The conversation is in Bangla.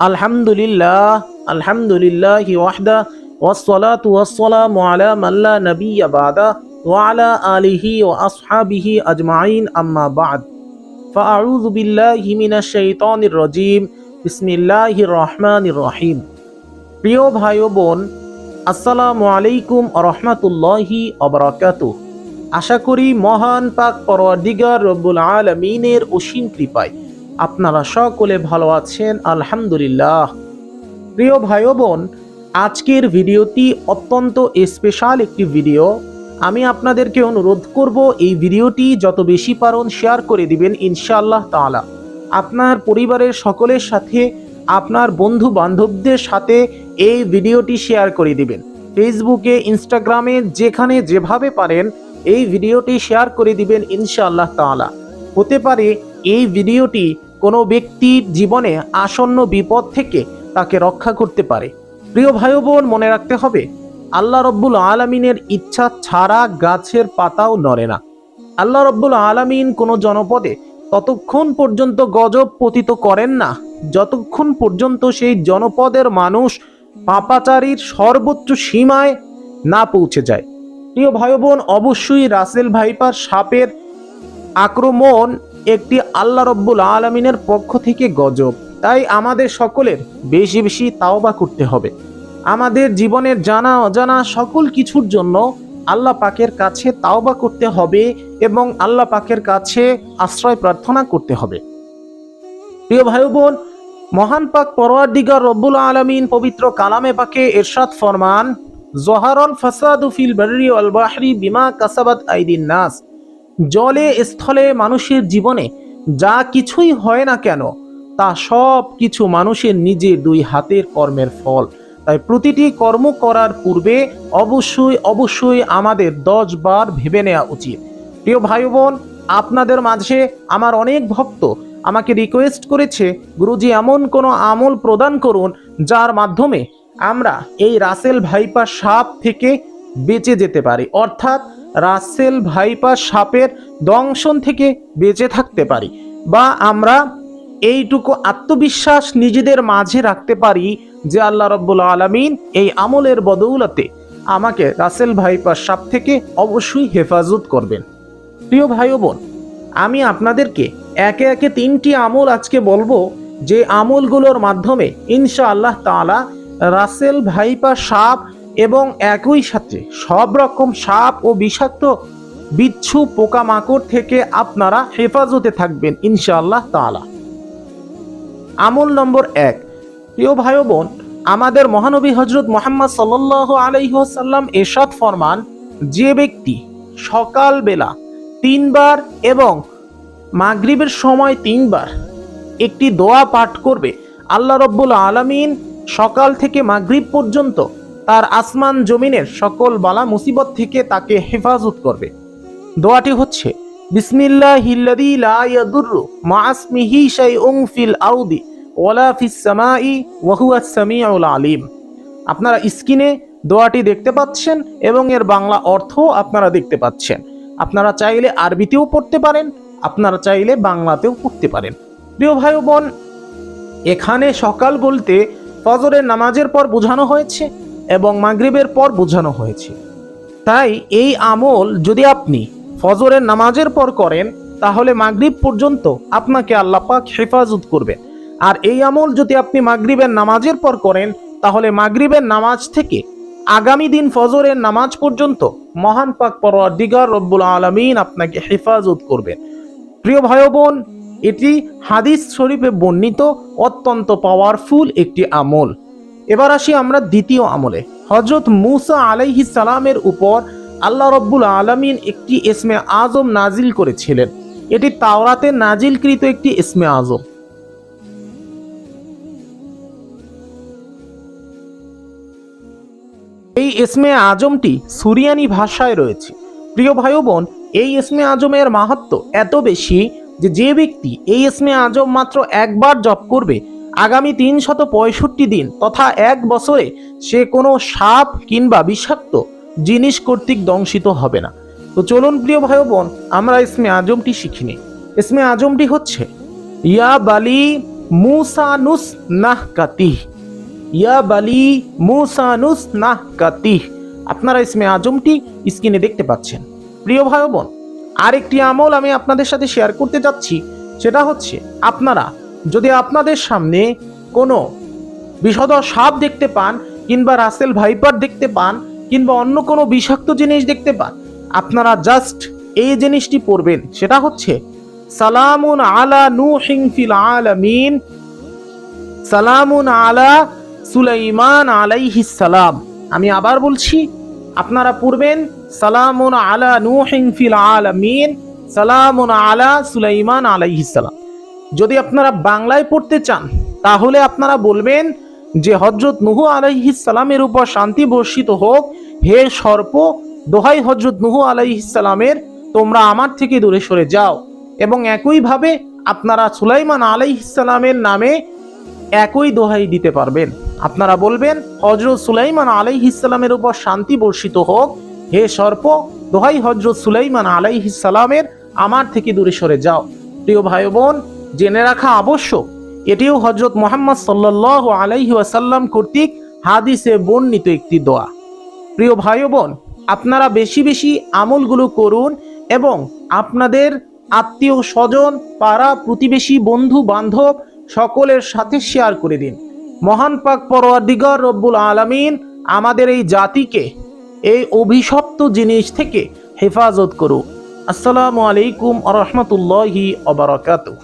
আলহামদুলিল্লাহ আলহামদুলিল্লাহ ওয়াহদা والصلاة والسلام على من لا نبي بعده وعلى آله وأصحابه أجمعين أما بعد فأعوذ بالله من الشيطان الرجيم بسم الله الرحمن الرحيم প্রিয় ভাই ও বোন আসসালামু আলাইকুম রহমতুল্লাহি অবরাকাতু আশা করি মহান পাক পরওয়ারদিগার রব্বুল আলমিনের অসীম কৃপায় আপনারা সকলে ভালো আছেন, আলহামদুলিল্লাহ। প্রিয় ভাই বোন, আজকের ভিডিওটি অত্যন্ত স্পেশাল একটি ভিডিও আমি আপনাদেরকে অনুরোধ করব, এই ভিডিওটি যত বেশি পারেন শেয়ার করে দিবেন ইনশাআল্লাহ তাআলা। আপনার পরিবারের সকলের সাথে, আপনার বন্ধু বান্ধবদের সাথে এই ভিডিওটি শেয়ার করে দিবেন। ফেসবুকে ইনস্টাগ্রামে যেখানে যেভাবে পারেন, এই ভিডিওটি শেয়ার করে দিবেন ইনশাআল্লাহ তাআলা। হতে পারে, এই ভিডিওটি কোনো ব্যক্তির জীবনে আসন্ন বিপদ থেকে তাকে রক্ষা করতে পারে। প্রিয় ভাই বোন মনে রাখতে হবে, আল্লাহ রব্বুল আলমিনের ইচ্ছা ছাড়া গাছের পাতাও নড়ে না। আল্লাহ রব্বুল আলমিন কোনো জনপদে ততক্ষণ পর্যন্ত গজব পতিত করেন না। যতক্ষণ পর্যন্ত সেই জনপদের মানুষ পাপাচারীর সর্বোচ্চ সীমায় না পৌঁছে যায়। প্রিয় ভাই বোন অবশ্যই রাসেল ভাইপার সাপের আক্রমণ একটি আল্লাহ রব্বুল আলমিনের পক্ষ থেকে গজব। তাই আমাদের সকলের বেশি বেশি তাওবা করতে হবে। আমাদের জীবনের জানা অজানা সকল কিছুর জন্য আল্লাহ পাকের কাছে তাওবা করতে হবে এবং আল্লাহ পাকের কাছে আশ্রয় প্রার্থনা করতে হবে। প্রিয় ভাই বোন মহান পাক পরোয়ার দিগার রব্বুল আলমিন পবিত্র কালামে পাকে এরশাদ ফরমান, জহারল ফাসাদু ফিল বাহরি বিমা কাসাবাত আইদিন নাস। জলে স্থলে মানুষের জীবনে যা কিছুই হয় না কেন, তা সব কিছু মানুষের নিজের দুই হাতের কর্মের ফল। তাই প্রতিটি কর্ম করার পূর্বে অবশ্যই অবশ্যই আমাদের দশ বার ভেবে নেওয়া উচিত। প্রিয় ভাই বোন আপনাদের মাঝে আমার অনেক ভক্ত আমাকে রিকোয়েস্ট করেছে, গুরুজি, এমন কোনো আমল প্রদান করুন যার মাধ্যমে আমরা এই রাসেল ভাইপা সাপ থেকে বেঁচে যেতে পারি। অর্থাৎ রাসেল ভাইপা সাপের দংশন থেকে বেঁচে থাকতে পারি বা আমরা এইটুকু আত্মবিশ্বাস নিজেদের মাঝে রাখতে পারি যে আল্লাহ রব্বুল আলমিন এই আমলের বদৌলতে আমাকে রাসেল ভাইপার সাপ থেকে অবশ্যই হেফাজত করবেন। প্রিয় ভাই বোন, আমি আপনাদেরকে একে একে তিনটি আমল আজকে বলব যে আমলগুলোর মাধ্যমে ইনশা আল্লাহ তাআলা রাসেল ভাইপা সাপ এবং একই সাথে সব রকম সাপ ও বিষাক্ত বিচ্ছু পোকামাকড় থেকে আপনারা হেফাজতে থাকবেন, ইনশাআল্লাহ তাআলা। আমল নম্বর এক, প্রিয় ভাই বোন, আমাদের মহানবী হজরত মোহাম্মদ সাল্লাহ আলহিহাসাল্লাম এরশাদ ফরমান, যে ব্যক্তি সকালবেলা তিনবার এবং মাগরিবের সময় তিনবার একটি দোয়া পাঠ করবে, আল্লাহ রব্বুল আলমিন সকাল থেকে মাগরিব পর্যন্ত তার আসমান জমিনের সকল বালা মুসিবত থেকে তাকে হেফাজত করবে। দোয়াটি হচ্ছে লা ওয়ালা ফিস সামাই আপনারা স্ক্রিনে দোয়াটি দেখতে পাচ্ছেন এবং এর বাংলা অর্থ আপনারা দেখতে পাচ্ছেন। আপনারা চাইলে আরবিতেও পড়তে পারেন, আপনারা চাইলে বাংলাতেও পড়তে পারেন। প্রিয় ভাই বোন, এখানে সকাল বলতে ফজরের নামাজের পর বোঝানো হয়েছে এবং মাগরিবের পর বোঝানো হয়েছে। তাই এই আমল যদি আপনি ফজরের নামাজের পর করেন, তাহলে মাগরিব পর্যন্ত আপনাকে আল্লাপাক হেফাজত করবেন আর এই আমল যদি আপনি মাগরিবের নামাজের পর করেন, তাহলে মাগরিবের নামাজ থেকে আগামী দিন ফজরের নামাজ পর্যন্ত মহান পাক পরদিগার রব্বুল আলমিন আপনাকে হেফাজত করবেন প্রিয় ভাই বোন এটি হাদিস শরীফে বর্ণিত অত্যন্ত পাওয়ারফুল একটি আমল। এবার আসি আমরা দ্বিতীয় আমলে। হজরত মুসা আলাইহি সালামের উপর আল্লাহ রব্বুল আলমিন একটি ইসমে আজম নাজিল করেছিলেন। এটি তাওরাতে নাজিলকৃত একটি ইসমে আজম। এই ইসমে আজমটি সুরিয়ানি ভাষায় রয়েছে। প্রিয় ভাই বোন এই ইসমে আজমের মাহাত্ম এত বেশি যে যে ব্যক্তি এই ইসমে আজম মাত্র একবার জপ করবে আগামী তিনশত পঁয়ষট্টি দিন তথা এক বছরে সে কোনো সাপ কিংবা বিষাক্ত জিনিস কর্তৃক দংশিত হবে না। তো চলুন প্রিয় ভাই বোন আমরা ইসমে আজমটি শিখিনি। ইসমে আজমটি হচ্ছে, ইয়া বালি মুসানুস নাহ কাতিহ ইয়া বালি মুসানুস নাহ কাতিহ আপনারা ইসমে আজমটি স্ক্রিনে দেখতে পাচ্ছেন। প্রিয় ভাই বোন আরেকটি আমল আমি আপনাদের সাথে শেয়ার করতে যাচ্ছি, সেটা হচ্ছে, আপনারা যদি আপনাদের সামনে কোনো বিষধর সাপ দেখতে পান, কিংবা রাসেল ভাইপার দেখতে পান, কিংবা অন্য কোনো বিষাক্ত জিনিস দেখতে পান, আপনারা জাস্ট এই জিনিসটি পড়বেন। সেটা হচ্ছে, সালামুন আলা নূহিন ফিল আলামিন, সালামুন আলা সুলাইমান আলাইহিস সালাম। আমি আবার বলছি, আপনারা পড়বেন, সালামুন আলা নূহিন ফিল আলামিন, সালামুন আলা সুলাইমান আলাইহিস সালাম। যদি আপনারা বাংলায় পড়তে চান, তাহলে আপনারা বলবেন যে হজরত নুহু আলাইহিস সালামের উপর শান্তি বর্ষিত হোক। হে সর্প, দোহাই হজরত নুহু আলাইহিস সালামের, তোমরা আমার থেকে দূরে সরে যাও। এবং একইভাবে আপনারা সুলাইমান আলাইহিস সালামের নামে একই দোহাই দিতে পারবেন। আপনারা বলবেন হজরত সুলাইমান আলাইহিসালামের উপর শান্তি বর্ষিত হোক। হে সর্প, দোহাই হজরত সুলাইমান আলাইহিসালামের আমার থেকে দূরে সরে যাও। প্রিয় ভাই বোন জেনে রাখা আবশ্যক। এটিও হজরত মোহাম্মদ সাল্লাহ আলাইহি কর্তৃক হাদিসে বর্ণিত একটি দোয়া। প্রিয় ভাই বোন আপনারা বেশি বেশি আমলগুলো করুন এবং আপনাদের আত্মীয় স্বজন পাড়া প্রতিবেশী বন্ধু বান্ধব সকলের সাথে শেয়ার করে দিন। মহান পাক পরওয়ারদিগর রব্বুল আলামিন আমাদের এই জাতিকে এই অভিশপ্ত জিনিস থেকে হেফাজত করুক। আসসালামু আলাইকুম আ রহমতুল্লাহি অবরাকাতুহ